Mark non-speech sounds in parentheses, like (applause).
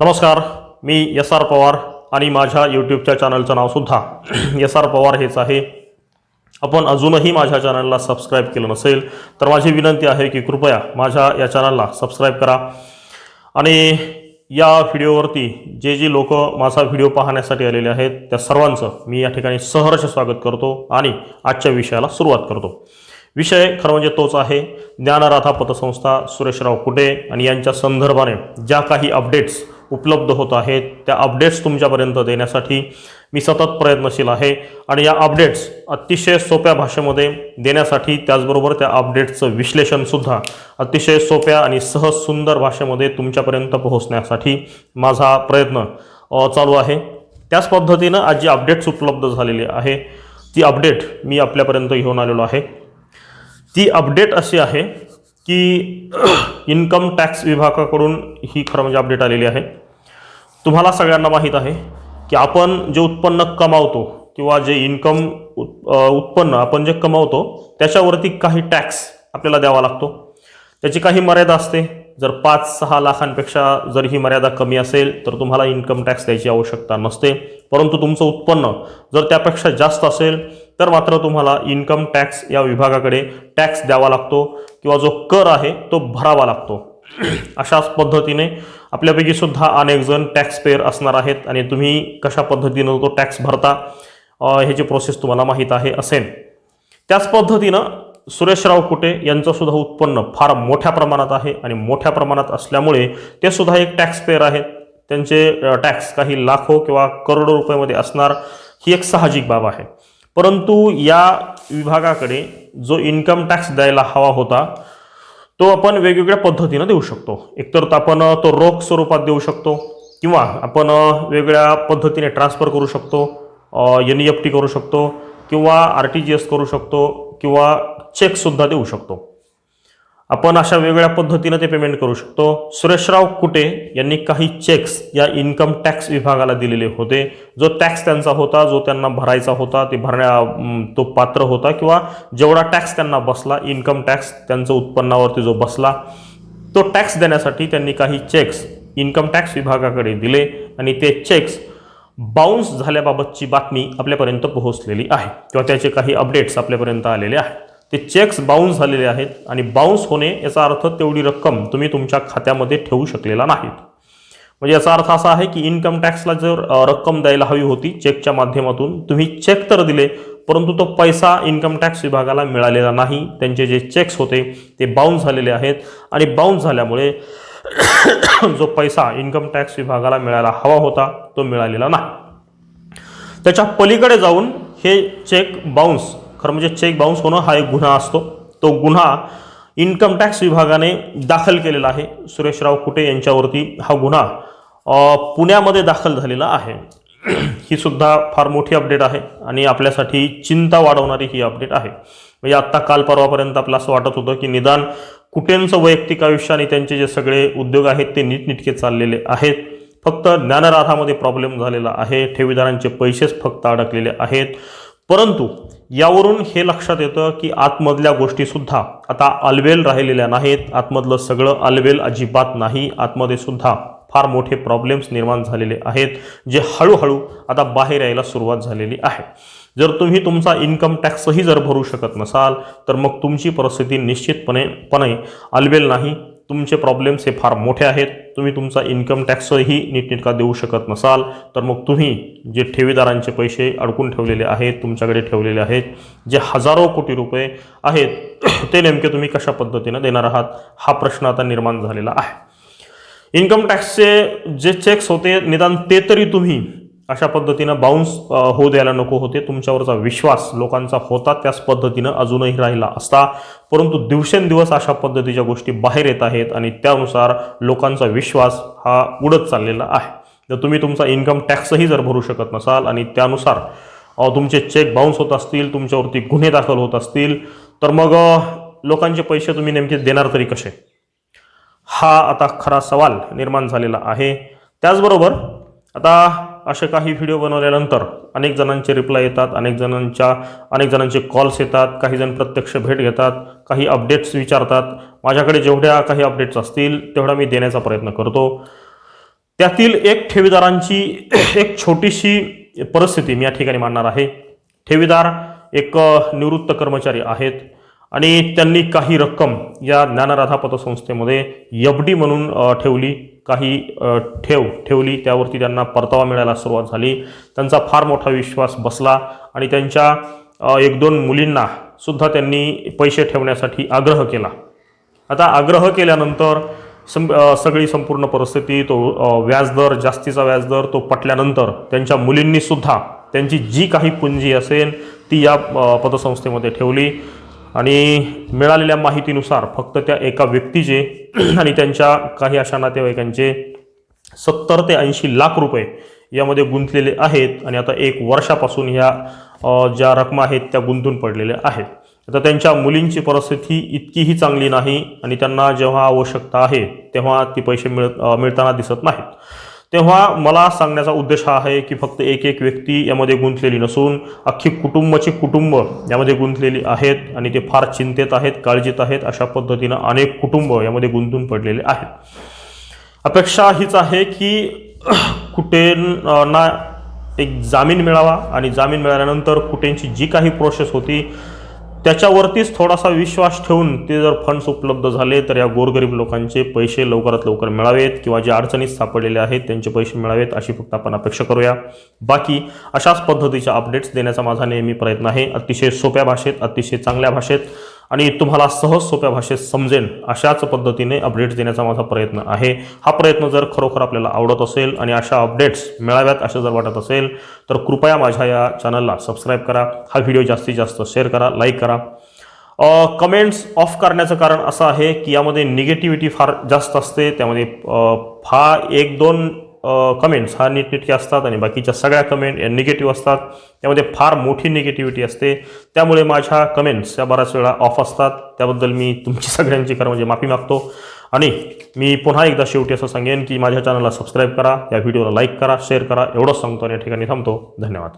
नमस्कार मी S R Pawar आणि माझ्या यूट्यूबच्या चॅनलचं नावसुद्धा एस आर पवार हेच आहे. आपण अजूनही माझ्या चॅनलला सबस्क्राईब केलं नसेल तर माझी विनंती आहे की कृपया माझ्या या चॅनलला सबस्क्राईब करा. आणि या व्हिडिओवरती जे जे लोक माझा व्हिडिओ पाहण्यासाठी आलेले आहेत त्या सर्वांचं मी या ठिकाणी सहर्ष स्वागत करतो आणि आजच्या विषयाला सुरुवात करतो. विषय खरं म्हणजे तोच आहे ज्ञानराधा पतसंस्था सुरेशराव कुटे आणि यांच्या संदर्भाने ज्या काही अपडेट्स उपलब्ध होत आहेत त्या अपडेट्स तुमच्यापर्यंत देण्यासाठी मी सतत प्रयत्नशील आहे आणि या अपडेट्स अतिशय सोप्या भाषेमध्ये देण्यासाठी त्याचबरोबर त्या अपडेट्सचं विश्लेषणसुद्धा अतिशय सोप्या आणि सहज सुंदर भाषेमध्ये तुमच्यापर्यंत पोहोचण्यासाठी माझा प्रयत्न चालू आहे. त्याच पद्धतीनं आज जी अपडेट्स उपलब्ध झालेली आहे ती अपडेट मी आपल्यापर्यंत घेऊन आलेलो आहे. ती अपडेट अशी आहे की (clears throat) इन्कम टॅक्स विभागाकडून ही खरं म्हणजे अपडेट आलेली आहे. तुम्हाला सगळ्यांना माहीत आहे की आपण जे उत्पन्न कमावतो किंवा जे इन्कम उत्पन्न आपण जे कमावतो त्याच्यावरती काही टॅक्स आपल्याला द्यावा लागतो. त्याची काही मर्यादा असते. जर पाच सहा लाखांपेक्षा जर ही मर्यादा कमी असेल तर तुम्हाला इन्कम टॅक्स द्यायची आवश्यकता नसते. परंतु तुमचं उत्पन्न जर त्यापेक्षा जास्त असेल तर मात्र तुम्हाला इन्कम टॅक्स या विभागाकडे टॅक्स द्यावा लागतो किंवा जो कर आहे तो भरावा लागतो. अशाच पद्धतीने आपल्यापैकी सुद्धा अनेक जण टॅक्स पेअर असणार आहेत आणि तुम्ही कशा पद्धतीनं तो टॅक्स भरता ह्याची प्रोसेस तुम्हाला माहीत आहे असेल. त्याच पद्धतीनं सुरेशराव कुटे यांचंसुद्धा उत्पन्न फार मोठ्या प्रमाणात आहे आणि मोठ्या प्रमाणात असल्यामुळे ते सुद्धा एक टॅक्स पेअर आहेत. त्यांचे टॅक्स काही लाखो किंवा करोडो रुपयामध्ये असणार ही एक साहजिक बाब आहे. परंतु या विभागाकडे जो इन्कम टॅक्स द्यायला हवा होता तो आपण वेगवेगळ्या पद्धतीनं देऊ शकतो. एकतर आपण तो रोख स्वरूपात देऊ शकतो किंवा आपण वेगळ्या पद्धतीने ट्रान्सफर करू शकतो एन ई एफ टी करू शकतो किंवा आर टी जी एस करू शकतो किंवा चेकसुद्धा देऊ शकतो. आपण अशा वेगवेगळ्या पद्धतीनं ते पेमेंट करू शकतो. सुरेशराव कुटे यांनी काही चेक्स या इन्कम टॅक्स विभागाला दिलेले होते. जो टॅक्स त्यांचा होता जो त्यांना भरायचा होता ते भरण्या तो पात्र होता किंवा जेवढा टॅक्स त्यांना बसला इन्कम टॅक्स त्यांचं उत्पन्नावरती जो बसला तो टॅक्स देण्यासाठी त्यांनी काही चेक्स इन्कम टॅक्स विभागाकडे दिले आणि ते चेक्स बाउन्स झाल्याबाबतची बातमी आपल्यापर्यंत पोहोचलेली आहे. किंवा त्याचे काही अपडेट्स आपल्यापर्यंत आलेले आहेत. ते चेक्स बाउन्स झालेले आहेत आणि बाउन्स होणे याचा अर्थ तेवढी रक्कम तुम्ही तुमच्या खात्यामध्ये ठेवू शकलेला नाहीत. म्हणजे याचा अर्थ असा आहे की इन्कम टॅक्सला जर रक्कम द्यायला हवी होती चेकच्या माध्यमातून तुम्ही चेक तर दिले परंतु तो पैसा इन्कम टॅक्स विभागाला मिळालेला नाही. त्यांचे जे चेक्स होते ते बाउन्स झालेले आहेत आणि बाउन्स झाल्यामुळे (coughs) जो पैसा इन्कम टॅक्स विभागाला मिळायला हवा होता तो मिळालेला नाही. त्याच्या पलीकडे जाऊन हे चेक बाउन्स खरं म्हणजे चेक बाउन्स होणं हा एक गुन्हा असतो. तो गुन्हा इन्कम टॅक्स विभागाने दाखल केलेला आहे. सुरेशराव कुटे यांच्यावरती हा गुन्हा पुण्यामध्ये दाखल झालेला आहे. (clears throat) ही सुद्धा फार मोठी अपडेट आहे आणि आपल्यासाठी चिंता वाढवणारी ही अपडेट आहे. म्हणजे आत्ता काल परवापर्यंत आपलं असं वाटत होतं की निदान कुटेंचं वैयक्तिक आयुष्य आणि त्यांचे जे सगळे उद्योग आहेत ते नीटनिटके चाललेले आहेत. फक्त ज्ञानराधामध्ये प्रॉब्लेम झालेला आहे. ठेवीदारांचे पैसेच फक्त अडकलेले आहेत. परंतु यावरून हे लक्षात येतं की आतमधल्या गोष्टीसुद्धा आता अलवेल राहिलेल्या नाहीत. आतमधलं सगळं अलवेल अजिबात नाही. आतमध्ये सुद्धा फार मोठे प्रॉब्लेम्स निर्माण झालेले आहेत जे हळूहळू आता बाहेर यायला सुरुवात झालेली आहे. जर तुम्ही तुमचा इन्कम टॅक्सही जर भरू शकत नसाल तर मग तुमची परिस्थिती निश्चितपणे पणे अलवेल नाही तुमचे प्रॉब्लेम्स हे फार मोठे आहेत. तुम्ही तुमचा इन्कम टॅक्सही नीटनेटका देऊ शकत नसाल तर मग तुम्ही जे ठेवीदारांचे पैसे अडकून ठेवलेले आहेत तुमच्याकडे ठेवलेले आहेत जे हजारो कोटी रुपये आहेत ते नेमके तुम्ही कशा पद्धतीनं देणार आहात? हा प्रश्न आता निर्माण झालेला आहे. इन्कम टॅक्सचे जे चेक्स होते निदान ते तरी तुम्ही अशा पद्धतीनं बाउन्स होऊ द्यायला नको होते. तुमच्यावरचा विश्वास लोकांचा होता त्याच पद्धतीनं अजूनही राहिला असता. परंतु दिवसेंदिवस अशा पद्धतीच्या गोष्टी बाहेर येत आहेत आणि त्यानुसार लोकांचा विश्वास हा उडत चाललेला आहे. जर तुम्ही तुमचा इन्कम टॅक्सही जर भरू शकत नसाल आणि त्यानुसार तुमचे चेक बाउन्स होत असतील तुमच्यावरती गुन्हे दाखल होत असतील तर मग लोकांचे पैसे तुम्ही नेमके देणार तरी कसे? हा आता खरा सवाल निर्माण झालेला आहे. त्याचबरोबर आता असे काही व्हिडिओ बनवल्यानंतर अनेक जणांचे रिप्लाय येतात अनेक जणांच्या अनेक जणांचे कॉल्स येतात काही जण प्रत्यक्ष भेट घेतात काही अपडेट्स विचारतात. माझ्याकडे जेवढ्या काही अपडेट्स असतील तेवढा मी देण्याचा प्रयत्न करतो. त्यातील एक ठेवीदारांची एक छोटीशी परिस्थिती मी या ठिकाणी मांडणार आहे. ठेवीदार एक निवृत्त कर्मचारी आहेत आणि त्यांनी काही रक्कम या ज्ञानराधा पतसंस्थेमध्ये एफ डी म्हणून ठेवली. काही ठेव ठेवली त्यावरती त्यांना परतावा मिळायला सुरुवात झाली. त्यांचा फार मोठा विश्वास बसला आणि त्यांच्या एक दोन मुलींना सुद्धा त्यांनी पैसे ठेवण्यासाठी आग्रह केला. आता आग्रह केल्यानंतर सं सगळी संपूर्ण परिस्थिती तो व्याजदर जास्तीचा व्याजदर तो पटल्यानंतर त्यांच्या मुलींनीसुद्धा त्यांची जी काही पुंजी असेल ती या पतसंस्थेमध्ये ठेवली. आणि मिळालेल्या माहितीनुसार फक्त त्या एका व्यक्तीचे (clears throat) आणि त्यांच्या काही अशा नातेवाईकांचे सत्तर ते ऐंशी लाख रुपये यामध्ये गुंतलेले आहेत. आणि आता एक वर्षापासून ह्या ज्या रकमा आहेत त्या गुंतून पडलेल्या आहेत. आता त्यांच्या मुलींची परिस्थिती इतकीही चांगली नाही आणि त्यांना जेव्हा आवश्यकता आहे तेव्हा ती पैसे मिळत मिळताना दिसत नाहीत. तेव्हा मला सांगण्याचा उद्देश हा आहे की फक्त एक एक व्यक्ती यामध्ये गुंतलेली नसून अख्खी कुटुंबाची कुटुंब यामध्ये गुंतलेली आहेत आणि ते फार चिंतेत आहेत काळजीत आहेत. अशा पद्धतीनं अनेक कुटुंब यामध्ये गुंतून पडलेले आहेत. अपेक्षा हीच आहे की (clears throat) कुठे ना एक जामीन मिळावा आणि जामीन मिळाल्यानंतर कुठेंची जी काही प्रोसेस होती त्याच्यावरतीच थोडासा विश्वास ठेवून ते जर फंड्स उपलब्ध झाले तर या गोरगरीब लोकांचे पैसे लवकरात लवकर मिळावेत किंवा जे अडचणीत सापडलेले आहेत त्यांचे पैसे मिळावेत अशी फक्त आपण अपेक्षा करूया. बाकी अशाच पद्धतीच्या अपडेट्स देण्याचा माझा नेहमी प्रयत्न आहे. अतिशय सोप्या भाषेत अतिशय चांगल्या भाषेत. आणि तुम्हाला सहज सोप्या भाषेत समजेल अशाच पद्धतीने अपडेट्स देण्याचा माझा प्रयत्न आहे. हा प्रयत्न जर खरोखर आपल्याला आवडत असेल आणि अशा अपडेट्स मिळाव्यात असं जर वाटत असेल तर कृपया माझ्या या चॅनलला सबस्क्राईब करा. हा व्हिडिओ जास्तीत जास्त शेअर करा लाईक करा. कमेंट्स ऑफ करण्याचं कारण असं आहे की यामध्ये निगेटिव्हिटी फार जास्त असते. त्यामध्ये फार एक दोन कमेंट्स हा नीटनेटके असतात आणि बाकीच्या सगळ्या कमेंट या निगेटिव्ह असतात. त्यामध्ये फार मोठी निगेटिव्हिटी असते. त्यामुळे माझ्या कमेंट्स या बऱ्याच वेळा ऑफ असतात. त्याबद्दल मी तुमची (laughs) सगळ्यांची खरं म्हणजे माफी मागतो. आणि मी पुन्हा एकदा शेवटी असं सांगेन की माझ्या चॅनलला सबस्क्राईब करा. या व्हिडिओला लाईक करा शेअर करा. एवढंच सांगतो आणि या ठिकाणी थांबतो. धन्यवाद.